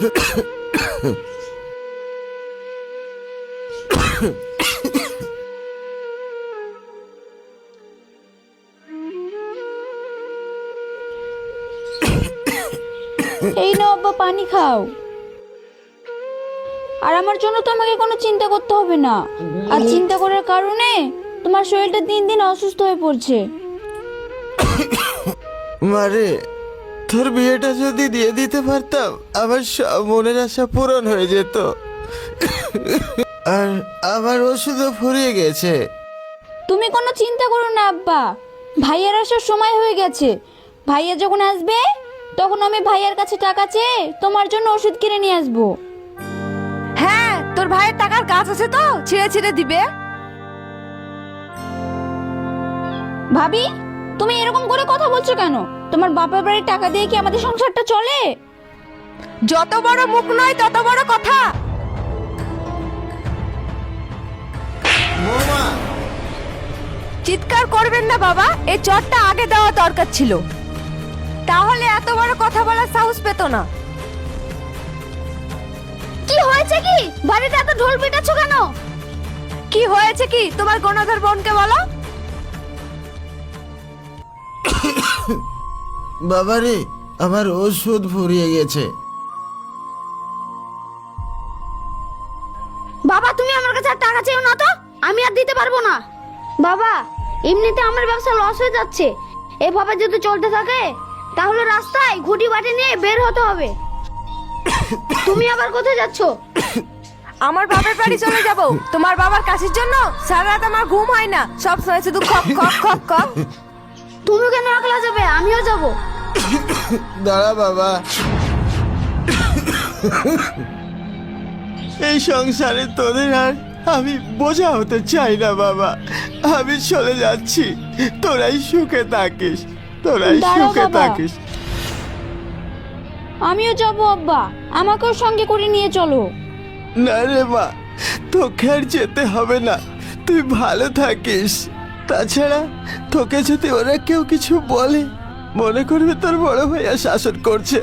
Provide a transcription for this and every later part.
এই নাও আব্বা, পানি খাও। আর আমার জন্য তোমাকে কোনো চিন্তা করতে হবে না। আর চিন্তা করার কারণে তোমার শরীরটা দিন দিন অসুস্থ হয়ে পড়ছে। মারে তোর বিয়েটা যদি দিয়ে দিতে পারতাম আমার সব মনের আশা পূরণ হয়ে যেত। আর আমার ওষুধও ফুরিয়ে গেছে। তুমি কোনো চিন্তা করো না আব্বা। ভাইয়ার আসার সময় হয়ে গেছে। ভাইয়া যখন আসবে তখন আমি ভাইয়ার কাছে টাকা চেয়ে তোমার জন্য ওষুধ কিনে নিয়ে আসব। হ্যাঁ তোর ভাইয়ের টাকার কাজ আছে তো ছিঁড়ে ছিঁড়ে দিবে। ভাবি তুমি এরকম করে কথা বলছো কেন? তোমার বাপের বাড়ির টাকা দিয়ে কি আমাদের সংসারটা চলে? যত বড় মুখ নয় তত বড় কথা। চিৎকার করবেন না বাবা এই চটটা আগে দেওয়া দরকার ছিল। তাহলে এত বড় কথা বলার সাহস পেত না। কি হয়েছে কি? বাড়িতে এত ঢোল পিটাচ্ছ কেন? কি হয়েছে কি? তোমার গণধর বোনকে বলো। বাবারে আমার ওষুধ ফুরিয়ে গেছে। বাবা তুমি আমার কাছে আর টাকা চেও না তো? আমি আর দিতে পারব না। বাবা এমনিতে আমার ব্যবসা লস হয়ে যাচ্ছে। এভাবে যদি চলতে থাকে তাহলে রাস্তায় ঘুটি বাটি নিয়ে বের হতে হবে। তুমি আবার কোথায় যাচ্ছ? আমার বাবার বাড়ি চলে যাব। তোমার বাবার কাছের জন্য সারা রাত আমার ঘুম হয় না। সব সময় শুধু খক খক খক খক। তুমি কেন একলা যাবে? আমিও যাব। দাঁড়া বাবা। এই সংসারে তোদের আর আমি বোঝা হতে চাই না বাবা। আমি চলে যাচ্ছি। তোরাই সুখে থাকিস। তোরাই দাঁড়াও সুখে বাবা। থাকিস। আমিও যাব আব্বা। আমাকেও সঙ্গে করে নিয়ে চলো। না রে মা তোকে আর যেতে হবে না। তুই ভালো থাকিস। তাছাড়া তোকে যদি ওরা কেউ কিছু বলে মনে করবে তোর বড় ভাইয়া শাসন করছে।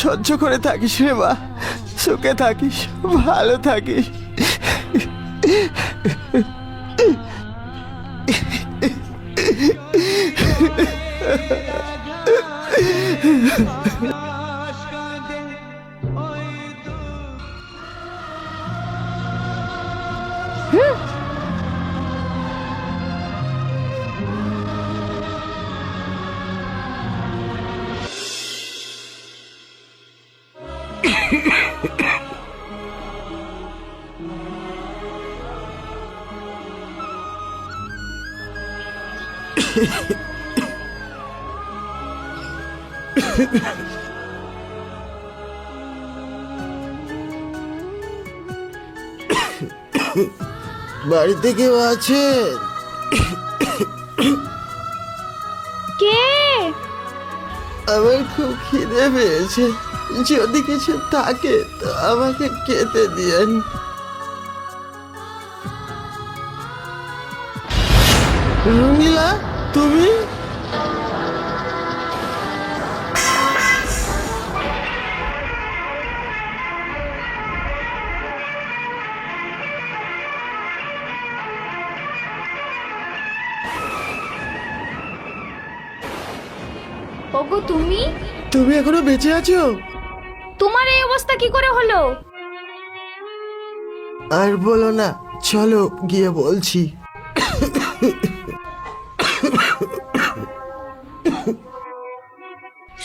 সহ্য করে থাকিস রে মা। সুখে থাকিস, ভালো থাকিস। বাড়িতে কেউ আছেন? কে? আমার খুব খিদে পেয়েছে। যদি কিছু থাকে তো আমাকে খেতে দিয়েন। রুমিলা তুমি? ওগো তুমি? তুমি এখনও বেঁচে আছো? তোমার এই অবস্থা কি করে হলো? আর বলো না চলো গিয়ে বলছি।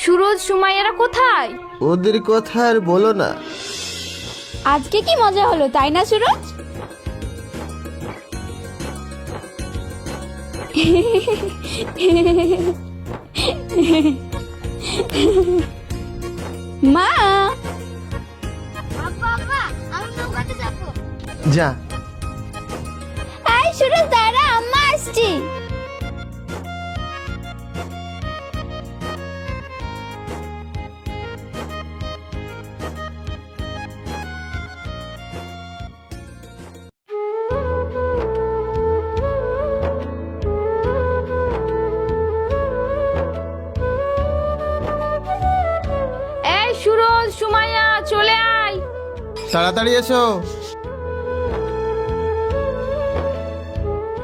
সুরজ সুমাইয়ারা কোথায়? ওদের কথা আর বলো না। আজকে কি মজা হলো তাই না সুরজ? মা! যা। আই সুরজ দাঁড়া আম্মা আসছি। সুরজ সুমাইয়া চলে তাড়াতাড়ি এসো।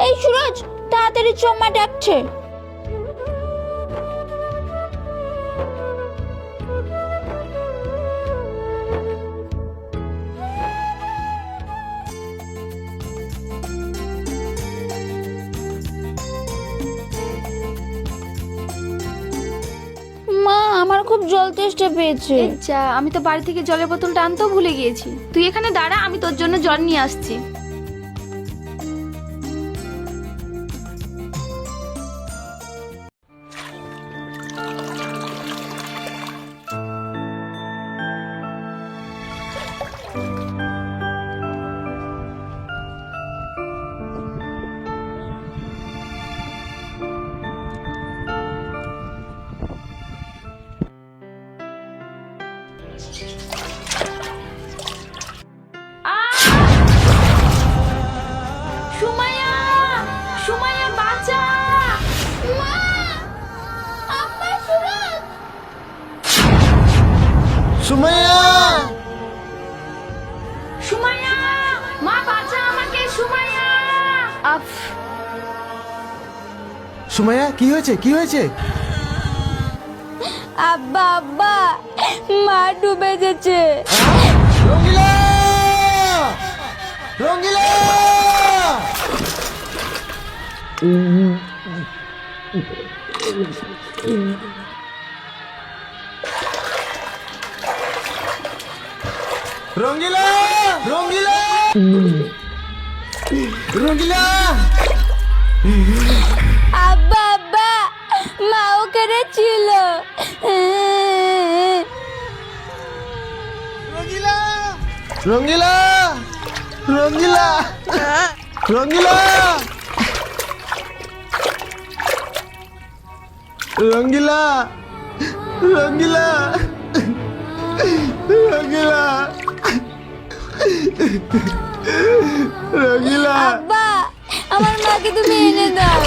এই সুরজ, তাড়াতাড়ি চম্মা ডাকছে। মা, আমার খুব জল তেষ্টা পেয়েছে। আমি তো বাড়ি থেকে জলের বোতলটা আনতেও ভুলে গিয়েছি। তুই এখানে দাঁড়া, আমি তোর জন্য জল নিয়ে আসছি। সুমাইয়া! সুমাইয়া! মা বাঁচা আমাকে সুমাইয়া! আফ। সুমাইয়া কি হয়েছে? কি হয়েছে? আব্বা আব্বা মা ডুবে গেছে। রঙ্গিলা! রঙ্গিলা! রঙ্গিলা রঙ্গিলা রঙ্গিলা আব্বা আব্বা মা ওখানে ছিল রঙ্গিলা রঙ্গিলা রঙ্গিলা রঙ্গিলা রঙ্গিলা রঙ্গিলা রঙ্গিলা রঙ্গিলা আব্বা আমার মাকে তুমি এনে দাও।